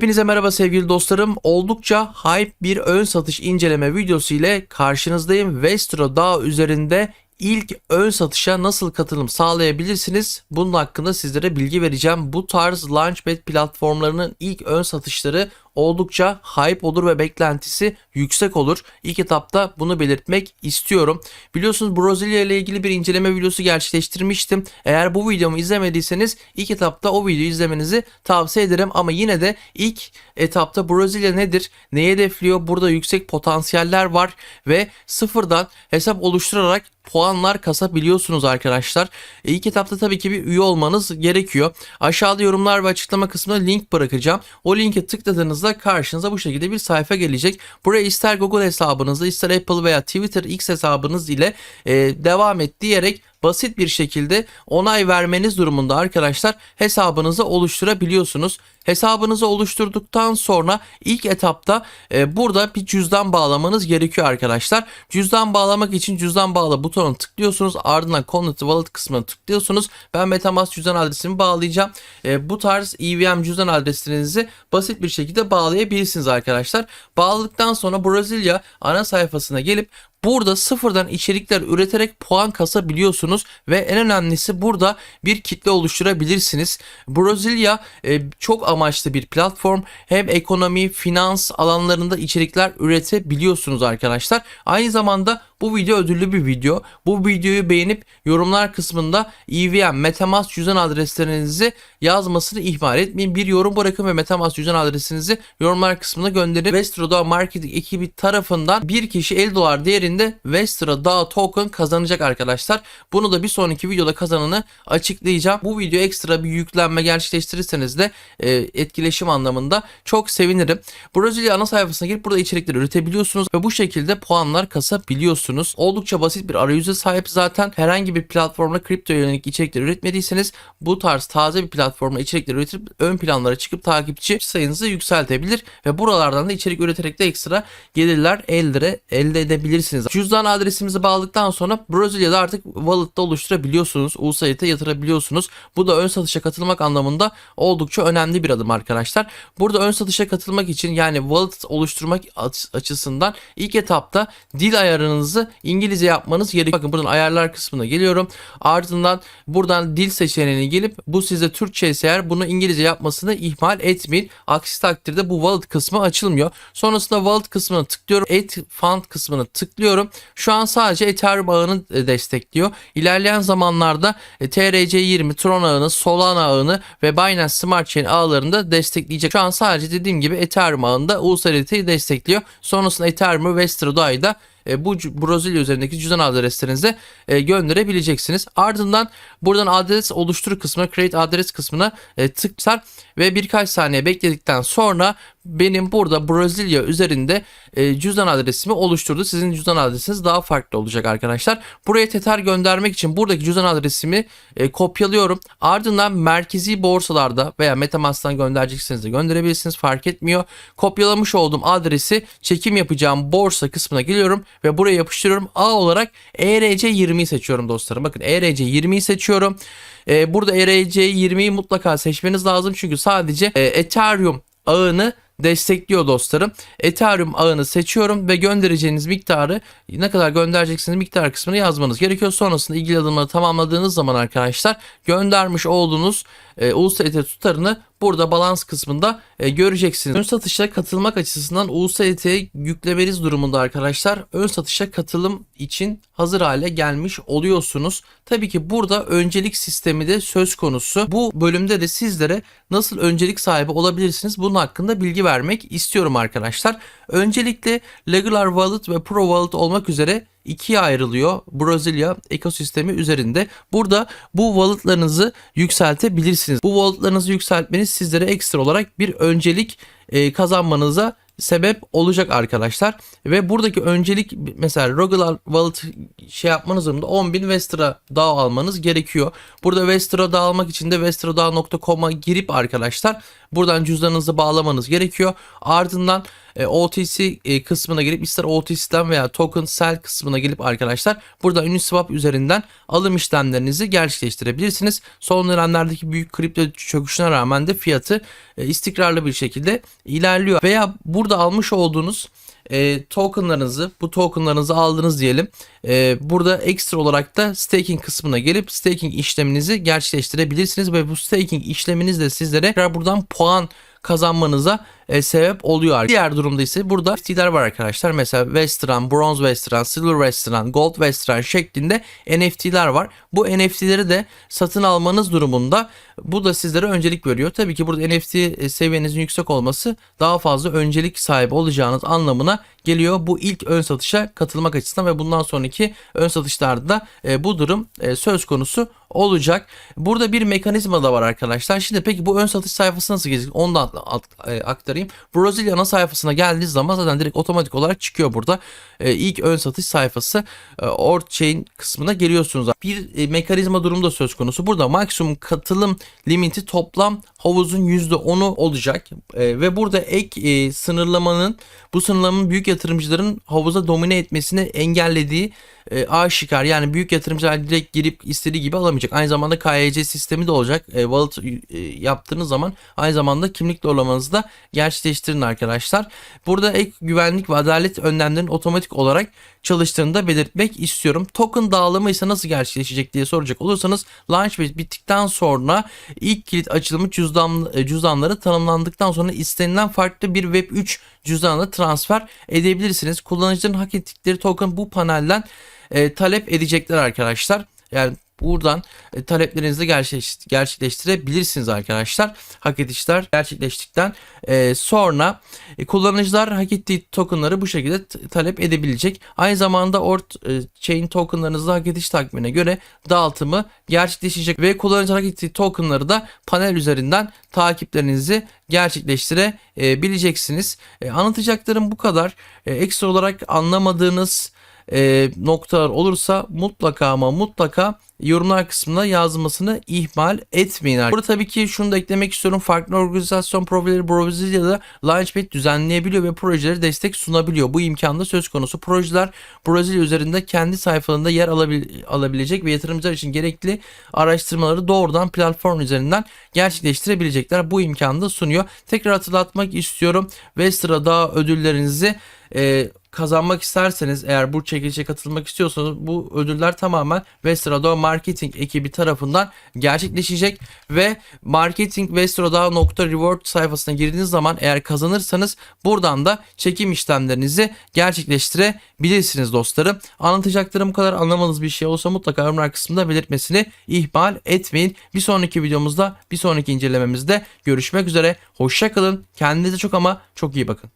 Hepinize merhaba sevgili dostlarım. Oldukça hype bir ön satış inceleme videosu ile karşınızdayım. Vestro Dağ üzerinde ilk ön satışa nasıl katılım sağlayabilirsiniz? Bunun hakkında sizlere bilgi vereceğim. Bu tarz Launchpad platformlarının ilk ön satışları oldukça hype olur ve beklentisi yüksek olur. İlk etapta bunu belirtmek istiyorum. Biliyorsunuz Brezilya ile ilgili bir inceleme videosu gerçekleştirmiştim. Eğer bu videomu izlemediyseniz ilk etapta o videoyu izlemenizi tavsiye ederim. Ama yine de ilk etapta Brezilya nedir? Neyi hedefliyor? Burada yüksek potansiyeller var ve sıfırdan hesap oluşturarak puanlar kasabiliyorsunuz arkadaşlar. E, İlk etapta tabii ki bir üye olmanız gerekiyor. Aşağıda yorumlar ve açıklama kısmına link bırakacağım. O linke tıkladığınızda karşınıza bu şekilde bir sayfa gelecek. Buraya ister Google hesabınızla ister Apple veya Twitter X hesabınız ile e, devam et diyerek basit bir şekilde onay vermeniz durumunda arkadaşlar hesabınızı oluşturabiliyorsunuz. Hesabınızı oluşturduktan sonra ilk etapta e, burada bir cüzdan bağlamanız gerekiyor arkadaşlar. Cüzdan bağlamak için cüzdan bağla butonuna tıklıyorsunuz. Ardından Connect Wallet kısmına tıklıyorsunuz. Ben Metamask cüzdan adresimi bağlayacağım. E, bu tarz EVM cüzdan adreslerinizi basit bir şekilde bağlayabilirsiniz arkadaşlar. Bağladıktan sonra Brezilya ana sayfasına gelip Burada sıfırdan içerikler üreterek puan kasabiliyorsunuz ve en önemlisi burada bir kitle oluşturabilirsiniz. Brezilya e, çok amaçlı bir platform. Hem ekonomi, finans alanlarında içerikler üretebiliyorsunuz arkadaşlar. Aynı zamanda bu video ödüllü bir video. Bu videoyu beğenip yorumlar kısmında EVM, Metamask cüzdan adreslerinizi yazmasını ihmal etmeyin. Bir yorum bırakın ve Metamask cüzdan adresinizi yorumlar kısmına gönderin. Vestroda Marketing ekibi tarafından bir kişi 50 dolar değerinde Vestra DAO token kazanacak arkadaşlar. Bunu da bir sonraki videoda kazananı açıklayacağım. Bu video ekstra bir yüklenme gerçekleştirirseniz de e, etkileşim anlamında çok sevinirim. Brezilya ana sayfasına girip burada içerikler üretebiliyorsunuz ve bu şekilde puanlar kasabiliyorsunuz. Oldukça basit bir arayüze sahip zaten. Herhangi bir platformda kripto yönelik içerikler üretmediyseniz bu tarz taze bir platformda içerikler üretip ön planlara çıkıp takipçi sayınızı yükseltebilir ve buralardan da içerik üreterek de ekstra gelirler elde, elde edebilirsiniz. Cüzdan adresimizi bağladıktan sonra Brezilya'da artık wallet'ta oluşturabiliyorsunuz. USAID'e yatırabiliyorsunuz. Bu da ön satışa katılmak anlamında oldukça önemli bir adım arkadaşlar. Burada ön satışa katılmak için yani wallet oluşturmak aç- açısından ilk etapta dil ayarınızı İngilizce yapmanız gerekiyor. Bakın buradan ayarlar kısmına geliyorum. Ardından buradan dil seçeneğine gelip bu size Türkçe ise eğer bunu İngilizce yapmasını ihmal etmeyin. Aksi takdirde bu wallet kısmı açılmıyor. Sonrasında wallet kısmına tıklıyorum. Add fund kısmına tıklıyorum. Şu an sadece Ethereum ağını e, destekliyor. İlerleyen zamanlarda e, TRC20, Tron ağını, Solana ağını ve Binance Smart Chain ağlarını da destekleyecek. Şu an sadece dediğim gibi Ethereum ağında USDT'yi destekliyor. Sonrasında Ethereum ve Vestro'da da e, bu Brezilya üzerindeki cüzdan adreslerinize e, gönderebileceksiniz. Ardından buradan adres oluştur kısmına, create adres kısmına e, tıklar ve birkaç saniye bekledikten sonra benim burada Brezilya üzerinde e, cüzdan adresimi oluşturdu. Sizin cüzdan adresiniz daha farklı olacak arkadaşlar. Buraya Tether göndermek için buradaki cüzdan adresimi e, kopyalıyorum. Ardından merkezi borsalarda veya Metamask'tan gönderecekseniz de gönderebilirsiniz fark etmiyor. Kopyalamış olduğum adresi çekim yapacağım borsa kısmına geliyorum ve buraya yapıştırıyorum. A olarak E ERC20'yi seçiyorum dostlarım. Bakın E ERC20'yi seçiyorum. E, burada ERC20'yi mutlaka seçmeniz lazım çünkü sadece e, Ethereum ağını destekliyor dostlarım. Ethereum ağını seçiyorum ve göndereceğiniz miktarı ne kadar göndereceksiniz miktar kısmını yazmanız gerekiyor. Sonrasında ilgili adımları tamamladığınız zaman arkadaşlar göndermiş olduğunuz e, USDT tutarını burada balans kısmında e, göreceksiniz. Ön satışa katılmak açısından USDT yüklemeniz durumunda arkadaşlar ön satışa katılım için hazır hale gelmiş oluyorsunuz. Tabii ki burada öncelik sistemi de söz konusu. Bu bölümde de sizlere nasıl öncelik sahibi olabilirsiniz bunun hakkında bilgi vermek istiyorum arkadaşlar. Öncelikle Regular Wallet ve Pro Wallet olmak üzere ikiye ayrılıyor Brezilya ekosistemi üzerinde. Burada bu walletlarınızı yükseltebilirsiniz. Bu walletlarınızı yükseltmeniz sizlere ekstra olarak bir öncelik e, kazanmanıza sebep olacak arkadaşlar. Ve buradaki öncelik mesela regular wallet şey yapmanız durumunda 10.000 Vestra DAO almanız gerekiyor. Burada Vestra DAO almak için de vestradao.com'a girip arkadaşlar buradan cüzdanınızı bağlamanız gerekiyor. Ardından e, OTC e, kısmına gelip ister OTC'den veya token sell kısmına gelip arkadaşlar burada Uniswap üzerinden alım işlemlerinizi gerçekleştirebilirsiniz. Son dönemlerdeki büyük kripto çöküşüne rağmen de fiyatı e, istikrarlı bir şekilde ilerliyor. Veya burada almış olduğunuz e, tokenlarınızı bu tokenlarınızı aldınız diyelim. E, burada ekstra olarak da staking kısmına gelip staking işleminizi gerçekleştirebilirsiniz ve bu staking işleminiz de sizlere buradan puan kazanmanıza e, sebep oluyor. Diğer durumda ise burada NFT'ler var arkadaşlar. Mesela Western, Bronze Western, Silver Western, Gold Western şeklinde NFT'ler var. Bu NFT'leri de satın almanız durumunda bu da sizlere öncelik veriyor. Tabii ki burada NFT seviyenizin yüksek olması daha fazla öncelik sahibi olacağınız anlamına geliyor. Bu ilk ön satışa katılmak açısından ve bundan sonraki ön satışlarda da e, bu durum e, söz konusu olacak. Burada bir mekanizma da var arkadaşlar. Şimdi peki bu ön satış sayfası nasıl gelecek? Onu da e, aktarayım. Brezilya ana sayfasına geldiğiniz zaman zaten direkt otomatik olarak çıkıyor burada. E, ilk ön satış sayfası e, Orchain kısmına geliyorsunuz. Bir e, mekanizma durumu da söz konusu. Burada maksimum katılım limiti toplam havuzun %10'u olacak. E, ve burada ek sınırlamanın bu sınırlamanın büyük yatırımcıların havuza domine etmesini engellediği e, aşikar. Yani büyük yatırımcılar direkt girip istediği gibi alamayacak. Aynı zamanda KYC sistemi de olacak. E, wallet e, yaptığınız zaman aynı zamanda kimlik doğrulamanızı da gerçekleştirin arkadaşlar. Burada ek güvenlik ve adalet önlemlerinin otomatik olarak çalıştığını da belirtmek istiyorum. Token dağılımı ise nasıl gerçekleşecek diye soracak olursanız Launchpad bittikten sonra ilk kilit açılmış cüzdan, e, cüzdanları tanımlandıktan sonra istenilen farklı bir Web3 cüzdanına transfer edebilirsiniz. Kullanıcıların hak ettikleri token bu panelden e, talep edecekler arkadaşlar. Yani buradan e, taleplerinizi gerçekleş, gerçekleştirebilirsiniz arkadaşlar. Hak edişler gerçekleştikten e, sonra e, kullanıcılar hak ettiği tokenları bu şekilde talep edebilecek. Aynı zamanda ort e, chain tokenlarınızı hak ediş takvimine göre dağıtımı gerçekleşecek ve kullanıcılar hak ettiği tokenları da panel üzerinden takiplerinizi gerçekleştirebileceksiniz. E, anlatacaklarım bu kadar. E, ekstra olarak anlamadığınız e, noktalar olursa mutlaka ama mutlaka yorumlar kısmına yazmasını ihmal etmeyin. Burada tabii ki şunu da eklemek istiyorum. Farklı organizasyon projeleri Brezilya'da Launchpad düzenleyebiliyor ve projeleri destek sunabiliyor. Bu imkanda söz konusu. Projeler Brezilya üzerinde kendi sayfalarında yer alabil- alabilecek ve yatırımcılar için gerekli araştırmaları doğrudan platform üzerinden gerçekleştirebilecekler. Bu imkanı da sunuyor. Tekrar hatırlatmak istiyorum. Ve sırada ödüllerinizi e, kazanmak isterseniz eğer bu çekilişe katılmak istiyorsanız bu ödüller tamamen Westrado Marketing ekibi tarafından gerçekleşecek ve marketingwestrado.reward sayfasına girdiğiniz zaman eğer kazanırsanız buradan da çekim işlemlerinizi gerçekleştirebilirsiniz dostlarım. Anlatacaklarım kadar anlamadığınız bir şey olsa mutlaka yorumlar kısmında belirtmesini ihmal etmeyin. Bir sonraki videomuzda bir sonraki incelememizde görüşmek üzere. Hoşçakalın. Kendinize çok ama çok iyi bakın.